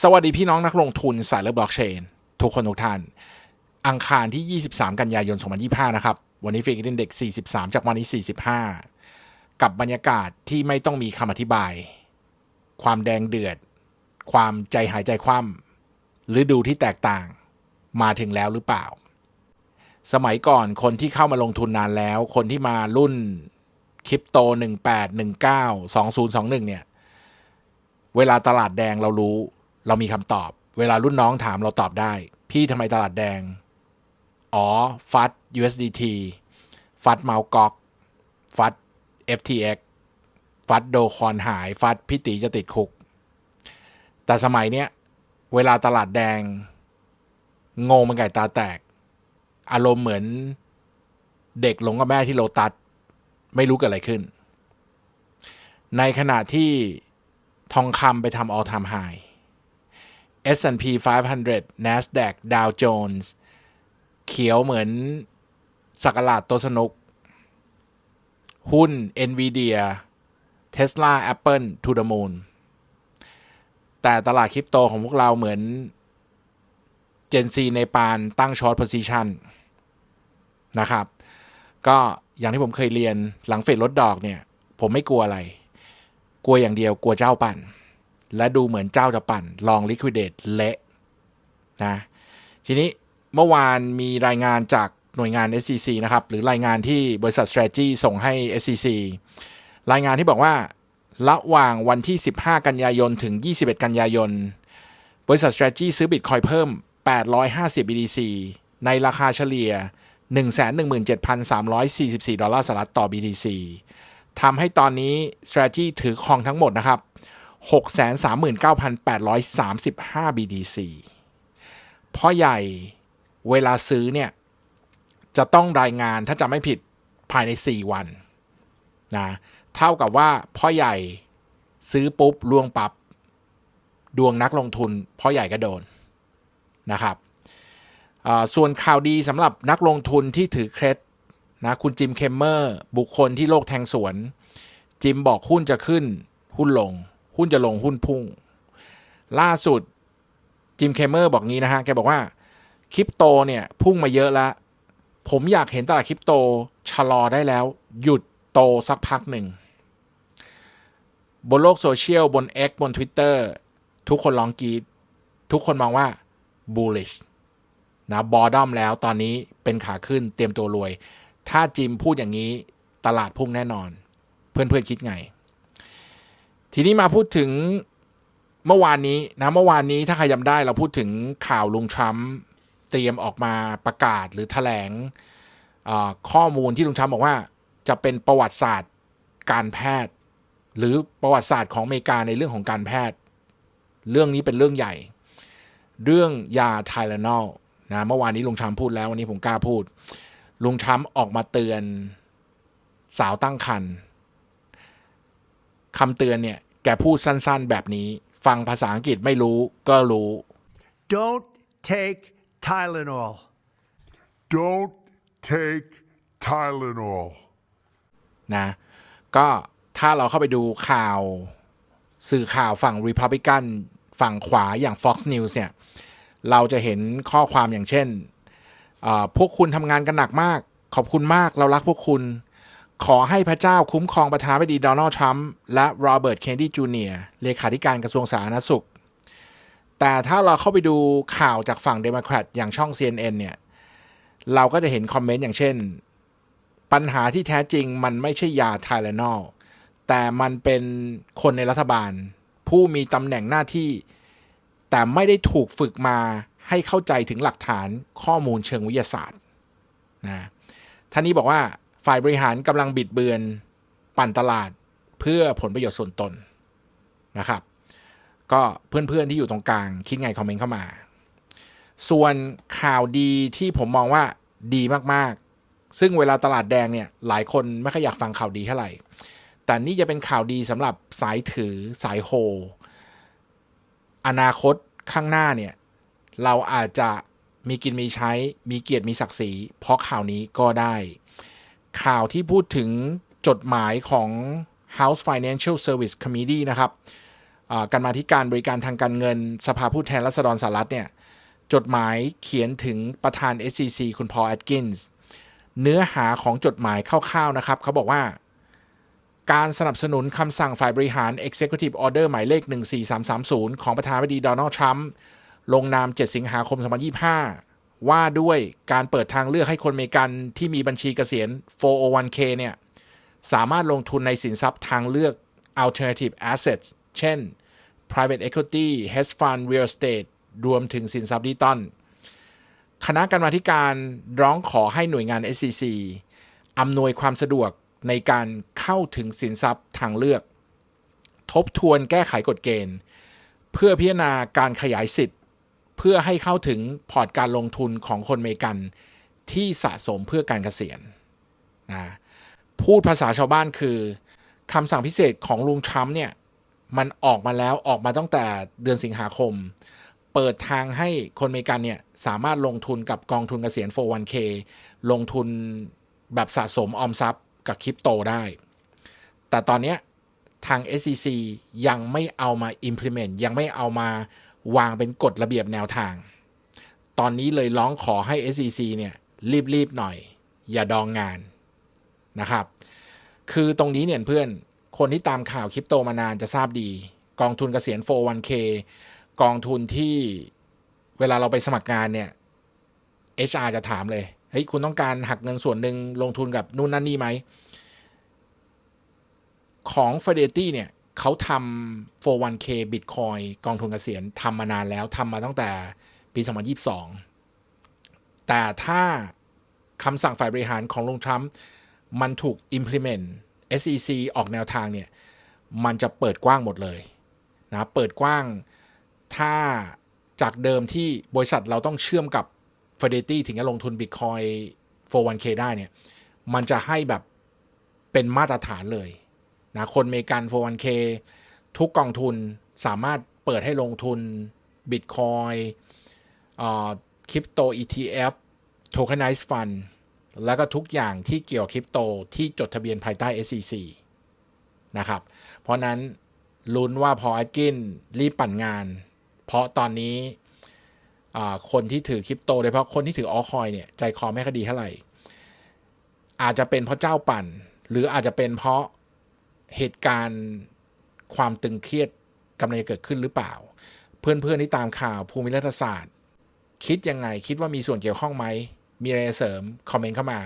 สวัสดีพี่น้องนักลงทุนสายเลือบล็อกเชน ทุกคนทุกท่าน อังคารที่ 23 กันยายน 2025 นะครับ วันนี้ฟิกอินเด็ก43 จากวันนี้ 45 กับบรรยากาศที่ไม่ต้องมีคำอธิบาย ความแดงเดือด ความใจหายใจคว่ำฤดูที่แตกต่างมาถึงแล้วหรือเปล่า สมัยก่อนคนที่เข้ามาลงทุนนานแล้ว คนที่มารุ่นคริปโต 18 19 2021 เนี่ย เวลาตลาดแดงเรารู้ เรามีคำตอบ เวลารุ่นน้องถามเราตอบได้ พี่ทำไมตลาดแดง อ๋อ ฟัด USDT ฟัดเมาส์ก๊อก ฟัด FTX ฟัดโดคอนหาย ฟัดพี่ตีจะติดคุก แต่สมัยเนี้ย เวลาตลาดแดง งงมันไก่ตาแตก อารมณ์เหมือนเด็กหลงกับแม่ที่โลตัส ไม่รู้เกิดอะไรขึ้น ในขณะที่ทองคำไปทำ all time high S&P 500 NASDAQ Dow Jones เขียวเหมือนสักหลาดตัวสนุก หุ้น Nvidia Tesla Apple to the moon แต่ตลาดคริปโตของพวกเราเหมือน Gen Z ในปานตั้งช็อต position นะครับ ก็อย่างที่ผมเคยเรียนหลังเฟดลดดอกเนี่ย ผมไม่กลัวอะไร กลัวอย่างเดียวกลัวเจ้าปั่น และดูเหมือนเจ้าจะปั่นลองลิควิดเดตเละนะทีนี้เมื่อวานมีรายงานจากหน่วยงาน SCC นะครับ หรือรายงานที่บริษัท Strategy ส่งให้ SCC รายงานที่บอกว่า ระหว่างวันที่ 15 กันยายน ถึง 21 กันยายน บริษัท Strategy ซื้อบิตคอยเพิ่ม 850 BTC ในราคาเฉลี่ย 117,344 ดอลลาร์สหรัฐต่อ BTC ทำให้ตอนนี้ strategy ถือครองทั้งหมดนะครับ 639,835 BTC พ่อใหญ่เวลาซื้อเนี่ย จะต้องรายงานถ้าจะไม่ผิดภายใน 4 วันนะเท่ากับว่าพ่อใหญ่ซื้อปุ๊บลวงปับดวงนักลงทุน พ่อใหญ่ก็โดนนะครับส่วนข่าวดีสำหรับนักลงทุนที่ถือเครดนะคุณจิมเคมเมอร์ บุคคลที่โลกแทงสวน จิมบอกหุ้นจะขึ้นหุ้นลง หุ้นจะลงหุ้นพุ่ง ล่าสุดจิมเคมเมอร์บอกงี้นะฮะ แกบอกว่าคริปโตเนี่ย พุ่งมาเยอะแล้ว ผมอยากเห็นตลาดคริปโตชะลอได้แล้ว หยุดโตสักพักหนึ่ง บนโลกโซเชียล บน X บน Twitter ทุกคนร้องกรีดทุกคนมองว่า bullish นะบอดอมแล้วตอนนี้เป็นขาขึ้นเตรียมตัวรวย ถ้าจิมพูดอย่างนี้ตลาดพุ่งแน่นอน เพื่อนๆคิดไง ทีนี้มาพูดถึงเมื่อวานนี้นะเมื่อวานนี้ถ้าใครจำได้เราพูดถึงข่าวลุงทรัมป์เตรียมออกมาประกาศหรือแถลงข้อมูลที่ลุงทรัมป์บอกว่า จะเป็นประวัติศาสตร์การแพทย์ หรือประวัติศาสตร์ของอเมริกาในเรื่องของการแพทย์ เรื่องนี้เป็นเรื่องใหญ่ เรื่องยาไทเลนอลนะเมื่อวานนี้ลุงทรัมป์พูดแล้ววันนี้ผมกล้าพูดลุงทรัมป์ออกมาเตือนสาวตั้งครรภ์ คำเตือนเนี่ย แกพูดสั้นๆแบบนี้ ฟังภาษาอังกฤษไม่รู้ก็รู้ Don't take Tylenol. Don't take Tylenol. นะ ก็ถ้าเราเข้าไปดูข่าวสื่อข่าวฝั่ง Republican ฝั่งขวาอย่าง Fox News เนี่ย เราจะเห็นข้อความอย่างเช่นอ่าพวกคุณทำงานกันหนักมาก ขอบคุณมากเรารักพวกคุณ ขอให้พระเจ้าคุ้มครองประธานาธิบดีโดนัลด์ทรัมป์และโรเบิร์ตเคนดี้จูเนียร์เลขาธิการกระทรวงสาธารณสุข แต่ถ้าเราเข้าไปดูข่าวจากฝั่งเดโมแครตอย่างช่อง CNN เนี่ย เราก็จะเห็นคอมเมนต์อย่างเช่น ปัญหาที่แท้จริงมันไม่ใช่ยาไทเลนอลแต่มันเป็นคนในรัฐบาล ผู้มีตำแหน่งหน้าที่ แต่ไม่ได้ถูกฝึกมาให้เข้าใจถึงหลักฐานข้อมูลเชิงวิทยาศาสตร์นะท่านนี้บอกว่า ฝ่ายบริหารกำลังบิดเบือนปั่นตลาดเพื่อผลประโยชน์ส่วนตนนะครับ ก็เพื่อนๆที่อยู่ตรงกลาง คิดไงคอมเมนต์เข้ามา ส่วนข่าวดีที่ผมมองว่าดีมากๆ ซึ่งเวลาตลาดแดงเนี่ยหลายคนไม่ค่อยอยากฟังข่าวดีเท่าไหร่ แต่นี่จะเป็นข่าวดีสำหรับสายถือสายโฮอนาคตข้างหน้าเนี่ยเราอาจจะมีกินมีใช้มีเกียรติมีศักดิ์ศรีเพราะข่าวนี้ก็ได้ ข่าวที่พูดถึงจดหมายของ House Financial Service Committee นะครับการมาธิการบริการทางการเงิน สภาผู้แทนราษฎรสหรัฐเนี่ย จดหมายเขียนถึงประธาน SEC คุณพอลแอดกินส์เนื้อหาของจดหมายคร่าวๆนะครับ เขาบอกว่าการสนับสนุนคำสั่งฝ่ายบริหาร Executive Order หมายเลข 14330 ของประธานาธิบดีโดนัลด์ทรัมป์ลงนาม 7 สิงหาคม 2025 ว่าด้วยการเปิดทางเลือกให้คนเมกันที่มีบัญชีเกษียณ 401k เนี่ย สามารถลงทุนในสินทรัพย์ทางเลือก alternative assets เช่น private equity hedge fund real estate รวมถึงสินทรัพย์ดิจิตอลคณะกรรมาการร้องขอให้หน่วยงาน SEC อำนวยความสะดวกในการเข้าถึงสินทรัพย์ทางเลือก ทบทวนแก้ไขกฎเกณฑ์ เพื่อพิจารณาการขยายสิทธิ์ พื่อให้เข้าถึงพอร์ตการลงทุนของคนเมกันที่สะสมเพื่อการเกษียณนะพูดภาษาชาวบ้านคือคำสั่งพิเศษของลุงทรัมป์เนี่ย มันออกมาแล้วออกมาตั้งแต่เดือนสิงหาคม เปิดทางให้คนเมกันเนี่ย สามารถลงทุนกับกองทุนเกษียณ 401k ลงทุนแบบสะสมออมทรัพย์กับคริปโตได้ แต่ตอนนี้ทาง SEC ยังไม่เอามา implement ยังไม่เอามา วางเป็นกฎระเบียบแนวทาง ตอนนี้เลยร้องขอให้ SEC เนี่ยรีบๆหน่อย อย่าดองงานนะครับ คือตรงนี้เนี่ยเพื่อนคนที่ตามข่าวคริปโตมานานจะทราบดี กองทุนเกษียณ 401k กองทุนที่เวลาเราไปสมัครงานเนี่ย HR จะถามเลย เฮ้ย คุณต้องการหักเงินส่วนหนึ่งลงทุนกับนู่นนั่นนี่ไหม ของ Fidelity เนี่ย เขาทำ 401k Bitcoin กองทุนเกษียณทำมานานแล้วทำมาตั้งแต่ปี 2022 แต่ถ้าคำสั่งฝ่ายบริหารของลุงทรัมป์มันถูก implement SEC ออกแนวทางเนี่ย มันจะเปิดกว้างหมดเลยนะเปิดกว้างถ้าจากเดิมที่บริษัทเราต้องเชื่อมกับ Fidelity ถึงจะลงทุน Bitcoin 401k ได้เนี่ย มันจะให้แบบเป็นมาตรฐานเลย นะคนเมกัน 401k ทุกกองทุนสามารถเปิดให้ลงทุน Bitcoin คริปโต ETF Tokenized Fund แล้วก็ทุกอย่างที่เกี่ยวคริปโตที่จดทะเบียนภายใต้ SEC นะครับ เพราะนั้นลุ้นว่าพอแอดกินรีบปั่นงาน เพราะตอนนี้คนที่ถือคริปโตโดยเฉพาะคนที่ถือออคอยเนี่ยใจคอไม่ค่อยดีเท่าไหร่ อาจจะเป็นเพราะเจ้าปั่น หรืออาจจะเป็นเพราะ เหตุการณ์ความตึงเครียดกำลังจะเกิดขึ้นหรือเปล่า เพื่อนๆที่ตามข่าวภูมิรัฐศาสตร์ คิดยังไงคิดว่ามีส่วนเกี่ยวข้องไหม มีอะไรเสริม คอมเมนต์เข้ามา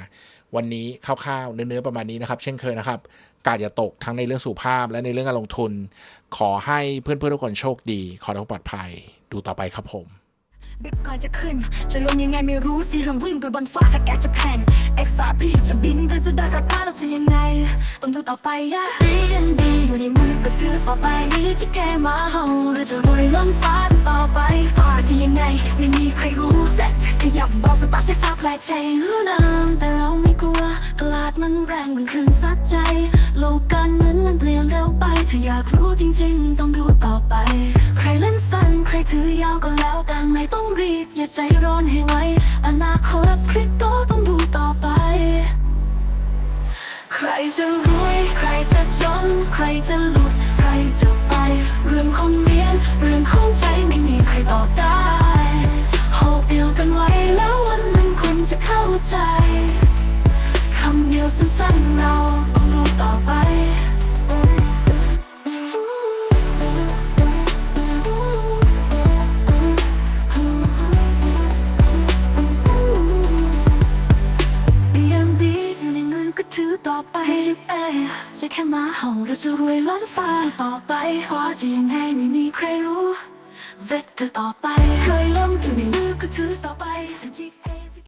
วันนี้คร่าวๆเนื้อๆประมาณนี้นะครับ เช่นเคยนะครับ กาดอย่าตกทั้งในเรื่องสุภาพและในเรื่องการลงทุน ขอให้เพื่อนๆทุกคนโชคดี ขอให้ทุกปลอดภัย ดูต่อไปครับผม บิตคอยจะขึ้น จะลงยังไงไม่รู้สิเรื่องวิ่งไปบนฟ้าถ้าแกจะแพง XRP จะบินไปสุดดอยกับป้าเราจะยังไง ต้องดูต่อไปยะ DNB อยู่ในมือก็ถือต่อไปนี้จะแก้มาเฮาหรือจะรวยล้นฟ้าต่อไปฟ้าจะยังไง ไม่มีใครรู้แต่ขยับบอกสตาร์ทให้ซับแลกเชนรู้น้ำแต่เราไม่กลัวตลาดมันแรงมันขึ้นซัดใจโลก การเงินมันเปลี่ยนเร็วไป ถ้าอยากรู้จริง ๆ ต้องดูต่อไป ใครเล่นสั้นใครถือยาวก็แล้วแต่ไม่ต้องรีบ อย่าใจร้อนให้ไวอนาคตคริปโตต้องดูต่อไป ใครจะรวย ใครจะจน ใครจะหลุด ใครจะไป เรื่องของเรียน เรื่องของใจ ไปจิบเอจะแค่มาห้องเราจะรวยล้นฟ้าต่อไปขอจะยังไงไม่มีใครรู้ เวทเธอต่อไป เคยล้มถึงมือก็ถือต่อไปจิก